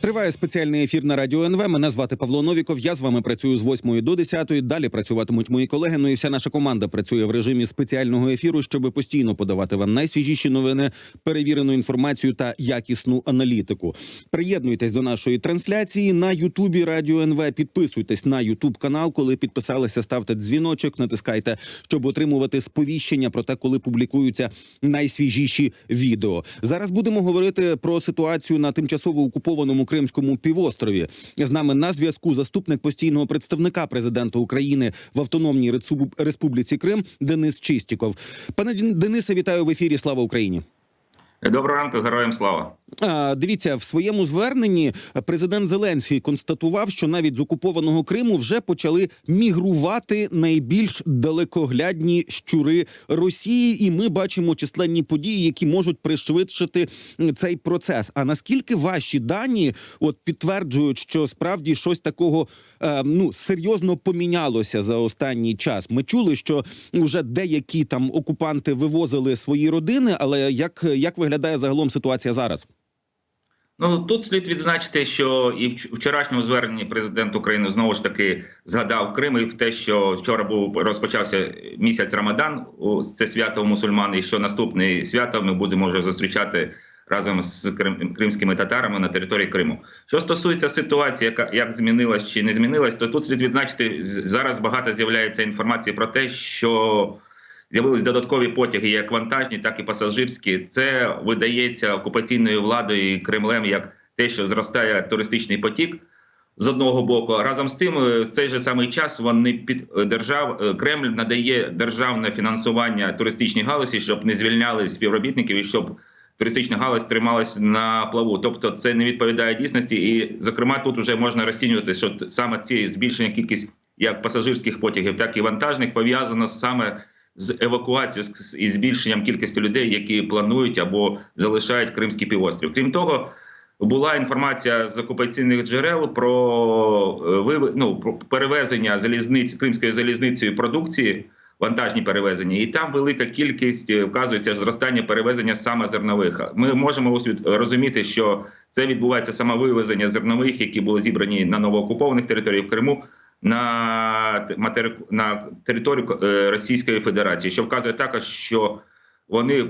Триває спеціальний ефір на радіо НВ. Мене звати Павло Новіков. Я з вами працюю з 8 до 10. Далі працюватимуть мої колеги. Ну і вся наша команда працює в режимі спеціального ефіру, щоб постійно подавати вам найсвіжіші новини, перевірену інформацію та якісну аналітику. Приєднуйтесь до нашої трансляції на Ютубі Радіо НВ. Підписуйтесь на Ютуб канал. Коли підписалися, ставте дзвіночок, натискайте, щоб отримувати сповіщення про те, коли публікуються найсвіжіші відео. Зараз будемо говорити про ситуацію на тимчасово окупованому Кримському півострові. З нами на зв'язку заступник постійного представника президента України в Автономній Республіці Крим Денис Чистіков. Пане Денисе, вітаю в ефірі. Слава Україні. Доброго ранку, героям слава. Дивіться, в своєму зверненні президент Зеленський констатував, що навіть з окупованого Криму вже почали мігрувати найбільш далекоглядні щури Росії, і ми бачимо численні події, які можуть пришвидшити цей процес. А наскільки ваші дані от підтверджують, що справді щось такого е, ну серйозно помінялося за останній час? Ми чули, що вже деякі там окупанти вивозили свої родини, але як, як виглядає загалом ситуація зараз? Ну тут слід відзначити, що і в вчорашньому зверненні президент України знову ж таки згадав Крим і те, що вчора був розпочався місяць Рамадан, це свято у мусульман, і що наступне свято ми будемо вже зустрічати разом з крим- кримськими татарами на території Криму. Що стосується ситуації, яка як змінилась чи не змінилась, то тут слід відзначити зараз багато з'являється інформації про те, що З'явились додаткові потяги, як вантажні, так і пасажирські. Це видається окупаційною владою і Кремлем як те, що зростає туристичний потік з одного боку. Разом з тим, е, в цей же самий час вони під е, держав е, Кремль надає державне фінансування туристичній галузі, щоб не звільняли співробітників і щоб туристична галузь трималась на плаву. Тобто, це не відповідає дійсності. І, зокрема, тут вже можна розцінювати, що саме ці збільшення кількість як пасажирських потягів, так і вантажних пов'язано саме з евакуацією і збільшенням кількості людей, які планують або залишають Кримський півострів. Крім того, була інформація з окупаційних джерел про, е, ну, про перевезення залізниць кримською залізницею продукції. Вантажні перевезення, і там велика кількість е, вказується зростання перевезення саме зернових. Ми можемо усвід- розуміти, що це відбувається саме вивезення зернових, які були зібрані на новоокупованих територіях в Криму, на материку на територію е, Російської Федерації, що вказує також, що вони е,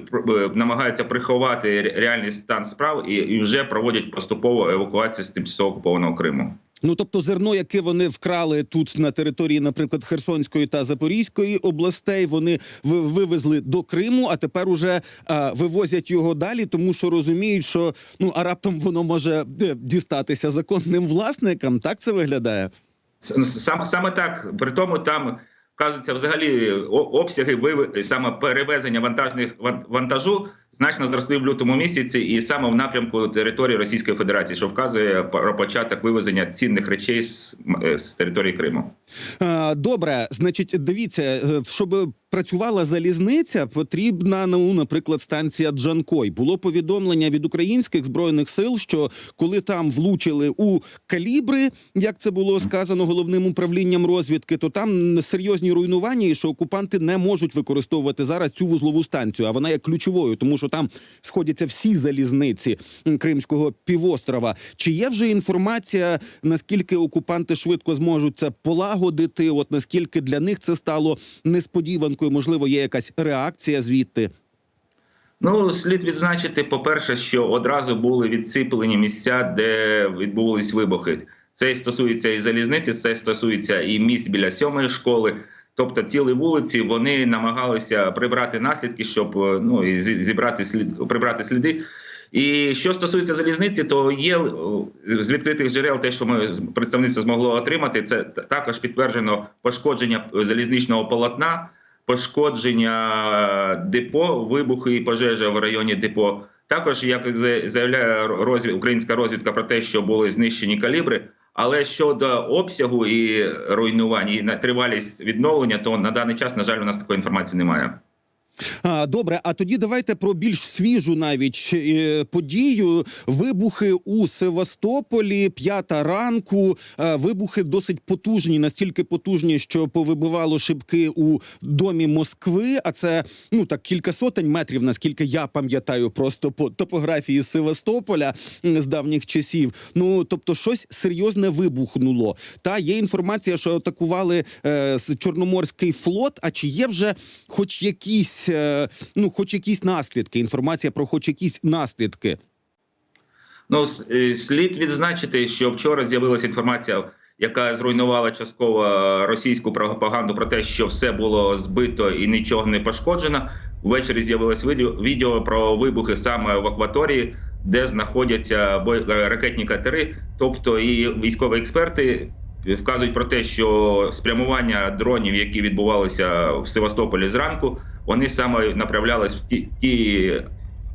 намагаються приховати реальний стан справ і, і вже проводять поступову евакуацію з тимчасово окупованого Криму. Ну тобто зерно, яке вони вкрали тут на території, наприклад, Херсонської та Запорізької областей, вони ви- вивезли до Криму, а тепер уже а, вивозять його далі, тому що розуміють, що ну а раптом воно може е, дістатися законним власникам. Так це виглядає. Саме саме так. При тому там вказуються взагалі обсяги виви- саме перевезення вантажних ван- вантажу значно зросли в лютому місяці, і саме в напрямку території Російської Федерації, що вказує про початок вивезення цінних речей з, е, з території Криму. Добре, значить, дивіться, е, щоб працювала залізниця, потрібна ну, наприклад, станція Джанкой. Було повідомлення від українських збройних сил, що коли там влучили у калібри, як це було сказано головним управлінням розвідки, то там серйозні руйнування, і що окупанти не можуть використовувати зараз цю вузлову станцію. А вона є ключовою, тому там сходяться всі залізниці Кримського півострова. Чи є вже інформація, наскільки окупанти швидко зможуть це полагодити? От наскільки для них це стало несподіванкою? Можливо, є якась реакція звідти? Ну, слід відзначити, по-перше, що одразу були відсиплені місця, де відбувались вибухи. Це стосується і залізниці, це стосується і місць біля сьомої школи. Тобто цілі вулиці вони намагалися прибрати наслідки, щоб е, ну зібрати слід прибрати сліди. І що стосується залізниці, то є е, з відкритих джерел, те, що ми представництво змогло отримати, це також підтверджено пошкодження е, залізничного полотна, пошкодження депо, вибухи і пожежа в районі депо. Також, як за- заявляє розвід, українська розвідка про те, що були знищені калібри. Але щодо обсягу і руйнувань, і на тривалість відновлення, то на даний час, на жаль, у нас такої інформації немає. Добре, а тоді давайте про більш свіжу навіть е, подію. Вибухи у Севастополі, п'ята ранку. Е, вибухи досить потужні, настільки потужні, що повибивало шибки у домі Москви. А це ну так кілька сотень метрів, наскільки я пам'ятаю, просто по топографії Севастополя з давніх часів. Ну тобто, щось серйозне вибухнуло. Та є інформація, що атакували е, Чорноморський флот. А чи є вже хоч якісь, е, ну хоч якісь наслідки? Інформація про хоч якісь наслідки. Ну, е, слід відзначити, що вчора з'явилася інформація, яка зруйнувала частково російську пропаганду про те, що все було збито і нічого не пошкоджено. Ввечері з'явилось відео, про вибухи саме в акваторії, де знаходяться е, ракетні катери. Тобто, і військові експерти вказують про те, що спрямування дронів, які відбувалися в Севастополі зранку, вони саме направлялись в ті, ті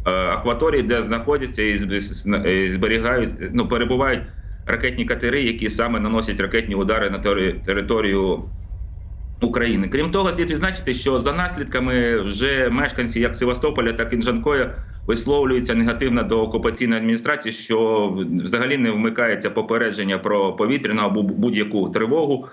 е, акваторії, де знаходяться і зберігають, ну перебувають ракетні катери, які саме наносять ракетні удари на тери- територію України. Крім того, слід відзначити, що за наслідками вже мешканці як Севастополя, так і Джанкоя висловлюються негативно до окупаційної адміністрації, що взагалі не вмикається попередження про повітряну або будь-яку тривогу.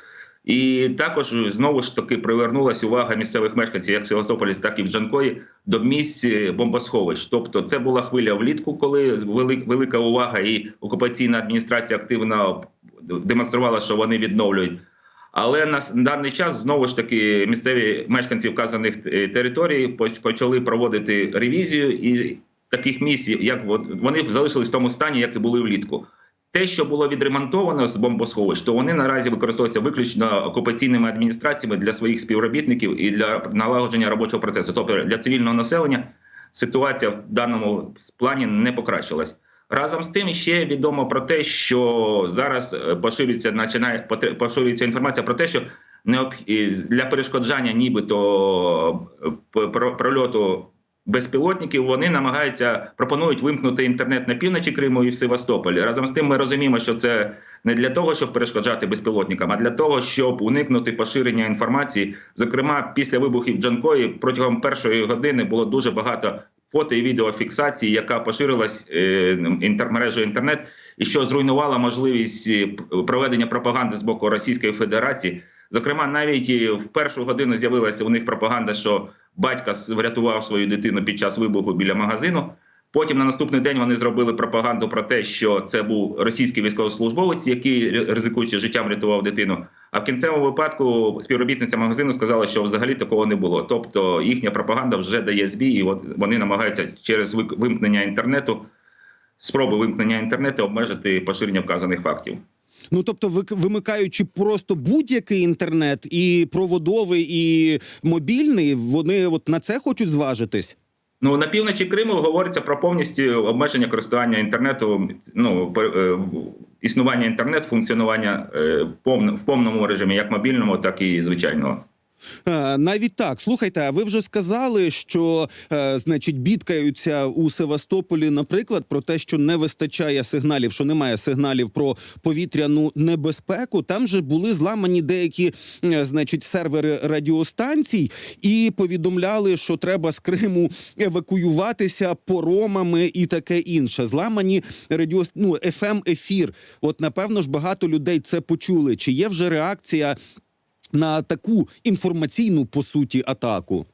І також знову ж таки привернулася увага місцевих мешканців, як в Севастополі, так і в Джанкої, до місць бомбосховищ. Тобто, це була хвиля влітку, коли вели- велика увага, і окупаційна адміністрація активно демонструвала, що вони відновлюють. Але на даний час знову ж таки місцеві мешканці вказаних е, територій почали проводити ревізію, і таких місць, як вони залишились в тому стані, як і були влітку. Те, що було відремонтовано з бомбосховищ, то вони наразі використовуються виключно окупаційними адміністраціями для своїх співробітників і для налагодження робочого процесу. Тобто для цивільного населення ситуація в даному плані не покращилась. Разом з тим ще відомо про те, що зараз е, поширюється потр- поширюється інформація про те, що для перешкоджання нібито е, прольоту безпілотників вони намагаються пропонують вимкнути інтернет на півночі Криму і в Севастополі. Разом з тим, ми розуміємо, що це не для того, щоб перешкоджати безпілотникам, а для того, щоб уникнути поширення інформації. Зокрема, після вибухів Джанкої протягом першої години було дуже багато фото і відеофіксації, яка поширилась інтермережу інтермережею інтернет, і що зруйнувала можливість е, проведення пропаганди з боку Російської Федерації. Зокрема, навіть в першу годину з'явилася у них пропаганда, що батька врятував свою дитину під час вибуху біля магазину. Потім на наступний день вони зробили пропаганду про те, що це був російський військовослужбовець, який ризикуючи життям рятував дитину. А в кінцевому випадку співробітниця магазину сказала, що взагалі такого не було. Тобто їхня пропаганда вже дає збій, і от вони намагаються через вимкнення інтернету, спроби вимкнення інтернету обмежити поширення вказаних фактів. Ну тобто, вимикаючи просто будь-який інтернет, і проводовий, і мобільний, вони от на це хочуть зважитись. Ну на півночі Криму говориться про повністю обмеження користування інтернету. Ну е, існування інтернету, функціонування е, в повному режимі, як мобільному, так і звичайного. Е, Навіть так, слухайте, а ви вже сказали, що е, значить бідкаються у Севастополі, наприклад, про те, що не вистачає сигналів, що немає сигналів про повітряну небезпеку. Там же були зламані деякі, е, значить, сервери радіостанцій, і повідомляли, що треба з Криму евакуюватися поромами і таке інше. Зламані радіо ну, fm ефір. От напевно ж багато людей це почули. Чи є вже реакція? На таку інформаційну по суті атаку.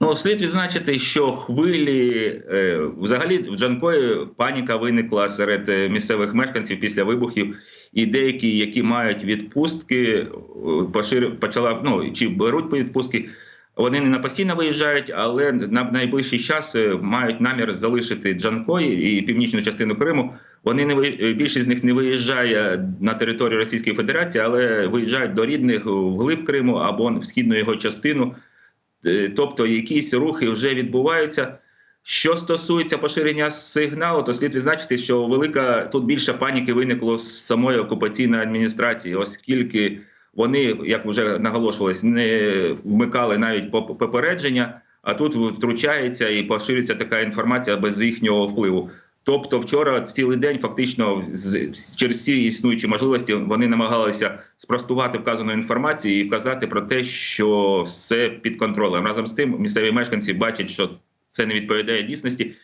Ну, слід відзначити, що хвилі е, взагалі в Джанкої паніка виникла серед е, місцевих мешканців після вибухів, і деякі, які мають відпустки, е, пошир почала ну чи беруть відпустки. Вони не на постійно виїжджають, але на найближчий час мають намір залишити Джанкой і північну частину Криму. Вони не більшість з них не виїжджає на територію Російської Федерації, але виїжджають до рідних в глиб Криму або в східну його частину. Е, Тобто якісь рухи вже відбуваються. Що стосується поширення сигналу, то слід відзначити, що велика тут більше паніки виникло з самої окупаційної адміністрації, оскільки вони, як вже наголошувалось, не вмикали навіть поп- попередження, а тут втручається і поширюється така інформація без їхнього впливу. Тобто, вчора цілий день, фактично, через всі існуючі можливості, вони намагалися спростувати вказану інформацію і вказати про те, що все під контролем. Разом з тим, місцеві мешканці бачать, що це не відповідає дійсності.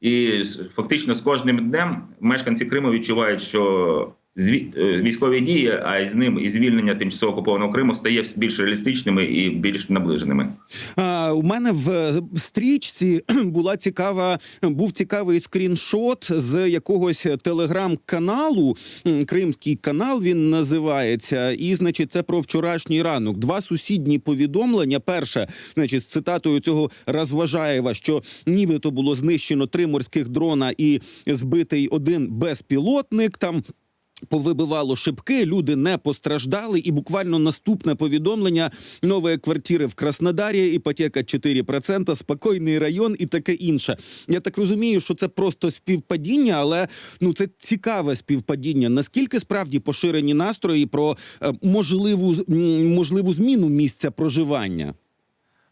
І фактично з кожним днем мешканці Криму відчувають, що військові дії, а з ним і звільнення тимчасово окупованого Криму стає більш реалістичними і більш наближеними. А, у мене в е, стрічці була цікава, був цікавий скріншот з якогось телеграм-каналу. Кримський канал він називається. І, значить, це про вчорашній ранок. Два сусідні повідомлення. Перше, значить, з цитатою цього Розважаєва, що нібито було знищено три морських дрона і збитий один безпілотник. Там Повибивало шибки, люди не постраждали, і буквально наступне повідомлення: нові квартири в Краснодарі, іпотека 4%, спокійний район і таке інше. Я так розумію, що це просто співпадіння, але ну це цікаве співпадіння. Наскільки справді поширені настрої про е, можливу можливу зміну місця проживання?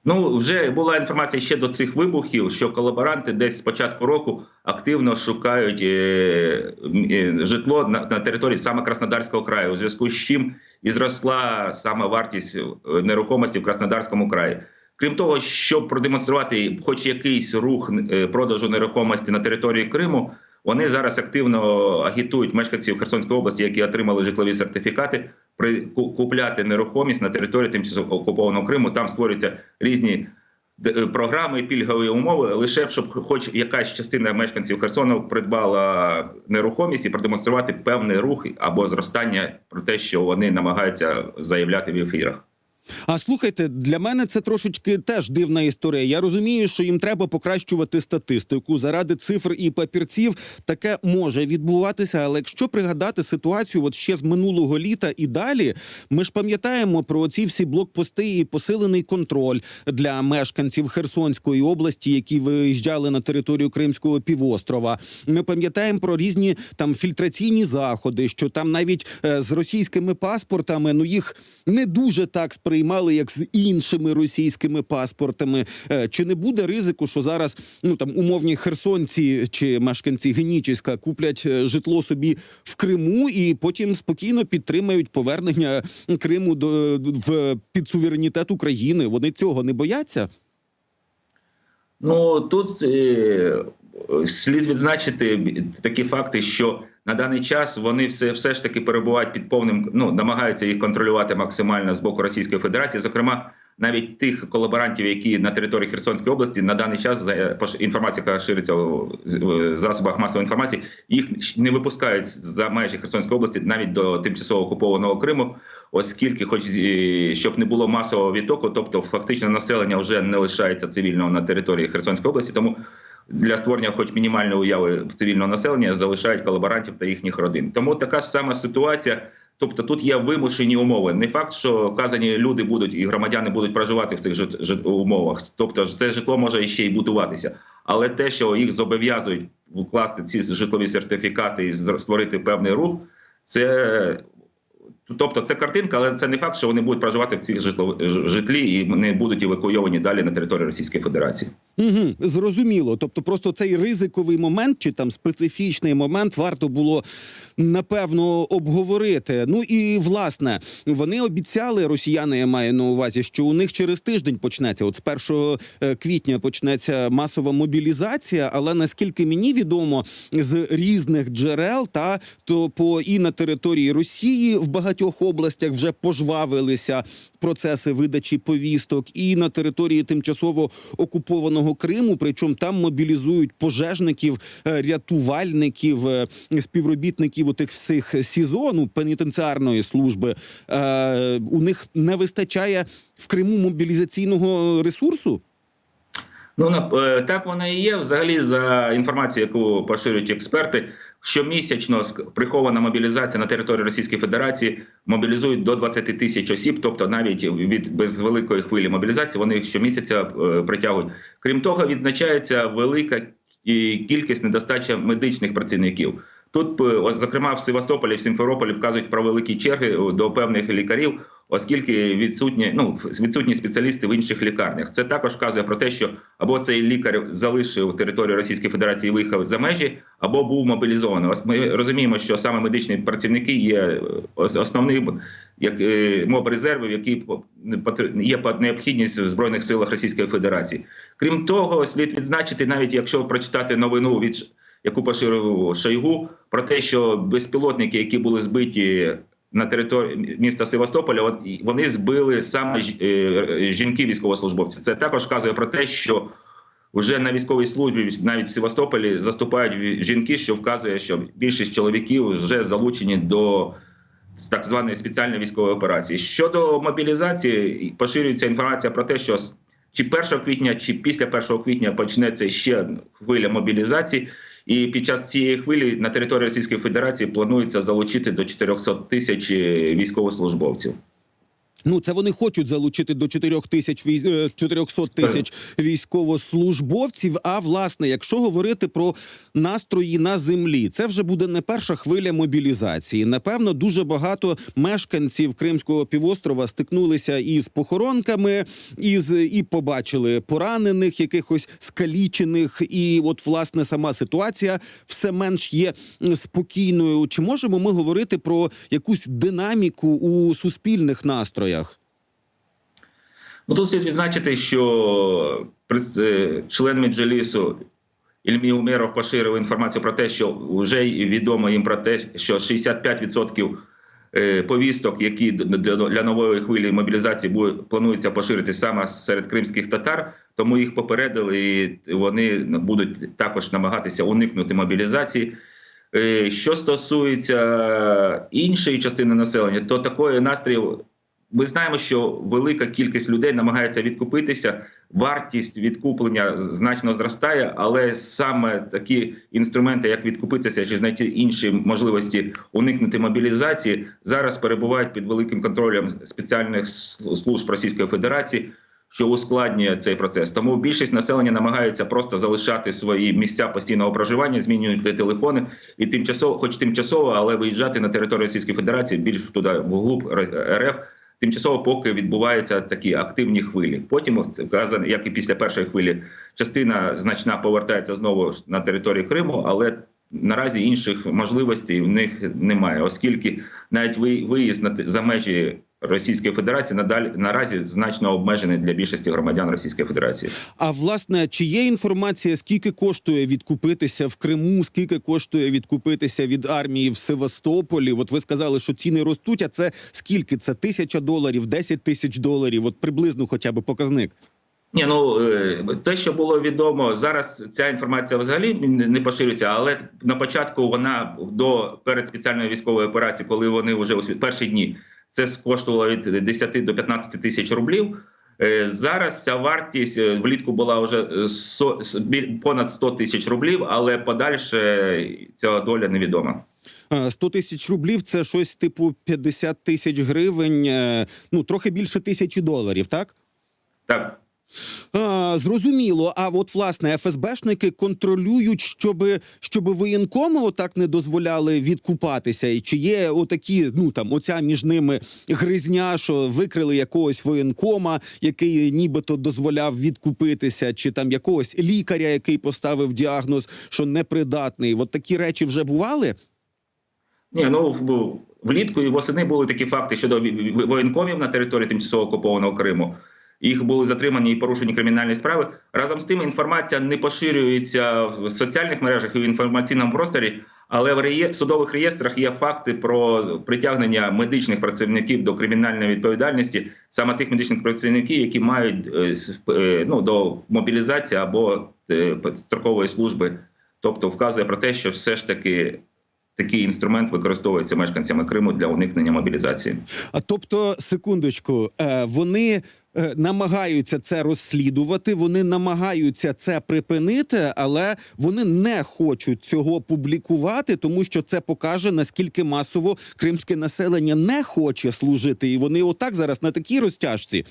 Ну, вже була інформація ще до цих вибухів, що колаборанти десь з початку року активно шукають е, е, житло на, на території саме Краснодарського краю, у зв'язку з чим і зросла саме вартість е, нерухомості в Краснодарському краї. Крім того, щоб продемонструвати хоч якийсь рух продажу нерухомості на території Криму, вони зараз активно агітують мешканців Херсонської області, які отримали житлові сертифікати, купляти нерухомість на території тимчасово окупованого Криму. Там створюються різні е, програми, пільгові умови, лише щоб хоч якась частина мешканців Херсону придбала нерухомість і продемонструвати певний рух або зростання про те, що вони намагаються заявляти в ефірах. А слухайте, для мене це трошечки теж дивна історія. Я розумію, що їм треба покращувати статистику заради цифр і папірців. Таке може відбуватися. Але якщо пригадати ситуацію, от ще з минулого літа і далі, ми ж пам'ятаємо про ці всі блокпости і посилений контроль для мешканців Херсонської області, які виїжджали на територію Кримського півострова. Ми пам'ятаємо про різні там фільтраційні заходи, що там навіть е, з російськими паспортами ну їх не дуже так сприймали, як з іншими російськими паспортами. Е, Чи не буде ризику, що зараз ну там умовні херсонці чи мешканці Генічеська куплять е, житло собі в Криму і потім спокійно підтримають повернення Криму до в під суверенітет України? Вони цього не бояться? Ну тут е, слід відзначити такі факти, що на даний час вони все, все ж таки перебувають під повним, ну намагаються їх контролювати максимально з боку Російської Федерації. Зокрема, навіть тих колаборантів, які на території Херсонської області на даний час інформація, яка шириться з- засобах масової інформації, їх не випускають за межі Херсонської області навіть до тимчасово окупованого Криму, оскільки, хоч е, щоб не було масового відтоку, тобто фактично населення вже не лишається цивільного на території Херсонської області, тому. Для створення, хоч мінімальної уяви в цивільного населення, залишають колаборантів та їхніх родин. Тому така сама ситуація. Тобто тут є вимушені умови. Не факт, що вказані люди будуть і громадяни будуть проживати в цих жит- жит- умовах. Тобто це житло може ще й будуватися. Але те, що їх зобов'язують вкласти ці житлові сертифікати і створити певний рух, це тобто це картинка, але це не факт, що вони будуть проживати в цих житло- житлі і не будуть евакуйовані далі на територію Російської Федерації. Угу, зрозуміло. Тобто, просто цей ризиковий момент чи там специфічний момент варто було напевно обговорити. Ну і власне вони обіцяли росіяни. Я маю на увазі, що у них через тиждень почнеться. От з 1 е, квітня почнеться масова мобілізація. Але наскільки мені відомо з різних джерел, та то по і на території Росії в багатьох областях вже пожвавилися процеси видачі повісток, і на території тимчасово окупованого Криму. Причому там мобілізують пожежників, е, рятувальників, е, співробітників у тих всіх СІЗО, ну, пенітенціарної служби. Е, У них не вистачає в Криму мобілізаційного ресурсу. Ну на е, так вона і є. Взагалі, за інформацією, яку поширюють експерти, щомісячно прихована мобілізація на території Російської Федерації мобілізують до 20 тисяч осіб, тобто навіть від без великої хвилі мобілізації вони їх щомісяця е, притягують. Крім того, відзначається велика кількість недостача медичних працівників. Тут, е, зокрема, в Севастополі, в Сімферополі вказують про великі черги е, до певних лікарів, оскільки відсутні, ну, відсутні спеціалісти в інших лікарнях. Це також вказує про те, що або цей лікар залишив територію Російської Федерації і виїхав за межі, або був мобілізований. Ми розуміємо, що саме медичні працівники є е, основним як моб резервів, які є необхідність в збройних силах Російської Федерації. Крім того, слід відзначити, навіть якщо прочитати новину від яку поширив Шойгу, про те, що безпілотники, які були збиті на території міста Севастополя, вони збили саме е, жінки військовослужбовці. Це також вказує про те, що вже на військовій службі, навіть в Севастополі, заступають жінки, що вказує, що більшість чоловіків вже залучені до так званої спеціальної військової операції. Щодо мобілізації, поширюється інформація про те, що чи 1 квітня, чи після 1 квітня почнеться ще хвиля мобілізації. І під час цієї хвилі на території Російської Федерації планується залучити до 400 тисяч е, військовослужбовців. Ну, це вони хочуть залучити до 4 тисяч військ- е, 400 тисяч військовослужбовців. А власне, якщо говорити про настрої на землі, це вже буде не перша хвиля мобілізації. Напевно, дуже багато мешканців Кримського півострова стикнулися із похоронками, із і побачили поранених, якихось скалічених. І от власне сама ситуація все менш є спокійною. Чи можемо ми говорити про якусь динаміку у суспільних настроях? Ну тут слід відзначити, що е, член Меджлісу Ільмі Умеров поширив інформацію про те, що вже відомо їм про те, що 65% е, повісток, які для нової хвилі мобілізації планується поширити саме серед кримських татар, тому їх попередили, і вони будуть також намагатися уникнути мобілізації. Е, Що стосується іншої частини населення, то такої настрою ми знаємо, що велика кількість людей намагається відкупитися. Вартість відкуплення значно зростає, але саме такі інструменти, як відкупитися чи знайти інші можливості уникнути мобілізації, зараз перебувають під великим контролем спеціальних служб Російської Федерації, що ускладнює цей процес. Тому більшість населення намагається просто залишати свої місця постійного проживання, змінювати телефони і тимчасово, хоч тимчасово, але виїжджати на територію Російської Федерації більш туди вглуб РФ. Тимчасово, поки відбуваються такі активні хвилі. Потім вказано, як і після першої хвилі, частина значна повертається знову на територію Криму, але наразі інших можливостей в них немає, оскільки навіть ви- виїзд за межі Російської Федерації надалі наразі значно обмежений для більшості громадян Російської Федерації. А власне, чи є інформація, скільки коштує відкупитися в Криму, скільки коштує відкупитися від армії в Севастополі? От ви сказали, що ціни ростуть. А це скільки? Це тисяча доларів, 10 тисяч доларів? От приблизно, хоча б показник. Ні, ну е, те, що було відомо зараз, ця інформація взагалі не не поширюється, але на початку вона до перед спеціальною військовою операцією, коли вони вже у перші дні це коштувало від 10 до 15 тисяч рублів. Е, Зараз ця вартість е, влітку була вже е, со- с- біль- понад 100 тисяч рублів, але подальше ця доля невідома. Е, 100 тисяч рублів це щось типу 50 тисяч гривень, е, ну трохи більше тисячі доларів, так? Так. Зрозуміло. А от власне ФСБшники контролюють, щоб, щоб воєнкоми отак не дозволяли відкупатися. І чи є отакі, ну там оця між ними гризня, що викрили якогось воєнкома, який нібито дозволяв відкупитися, чи там якогось лікаря, який поставив діагноз, що непридатний. От такі речі вже бували. Ні, ну влітку і восени були такі факти щодо воєнкомів на території тимчасово окупованого Криму. Їх були затримані і порушені кримінальні справи. Разом з тим інформація не поширюється в соціальних мережах і в інформаційному просторі, але в судових реєстрах є факти про притягнення медичних працівників до кримінальної відповідальності, саме тих медичних працівників, які мають е, е, ну, до мобілізації або е, строкової служби. Тобто вказує про те, що все ж таки такий інструмент використовується мешканцями Криму для уникнення мобілізації. А тобто, секундочку, вони намагаються це розслідувати, вони намагаються це припинити, але вони не хочуть цього публікувати, тому що це покаже наскільки масово кримське населення не хоче служити, і вони отак зараз на такій розтяжці.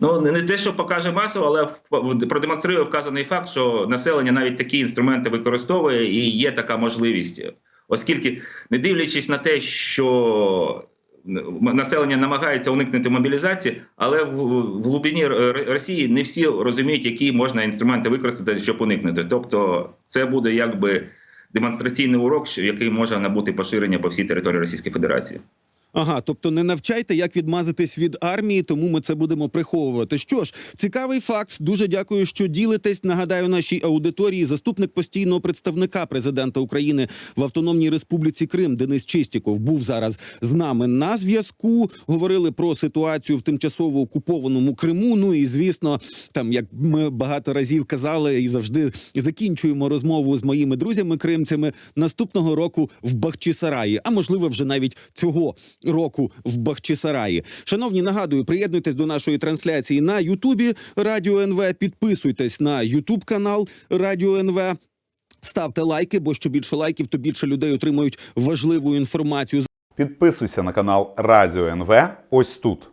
Ну не те, що покаже масово, але продемонструє вказаний факт, що населення навіть такі інструменти використовує, і є така можливість. оскільки, не дивлячись на те, що населення намагається уникнути мобілізації, але в, в глибині Росії не всі розуміють, які можна інструменти використати, щоб уникнути. Тобто, це буде якби демонстраційний урок, який може набути поширення по всій території Російської Федерації. Ага, тобто не навчайте, як відмазатись від армії, тому ми це будемо приховувати. Що ж, цікавий факт. Дуже дякую, що ділитесь. Нагадаю, нашій аудиторії заступник постійного представника президента України в Автономній Республіці Крим Денис Чистіков був зараз з нами на зв'язку. Говорили про ситуацію в тимчасово окупованому Криму. Ну і звісно, там як ми багато разів казали і завжди закінчуємо розмову з моїми друзями кримцями наступного року в Бахчисараї, а можливо, вже навіть цього року в Бахчисараї. Шановні, нагадую, приєднуйтесь до нашої трансляції на Ютубі Радіо НВ. Підписуйтесь на Ютуб канал Радіо НВ. Ставте лайки, бо що більше лайків, то більше людей отримують важливу інформацію. Підписуйся на канал Радіо НВ ось тут.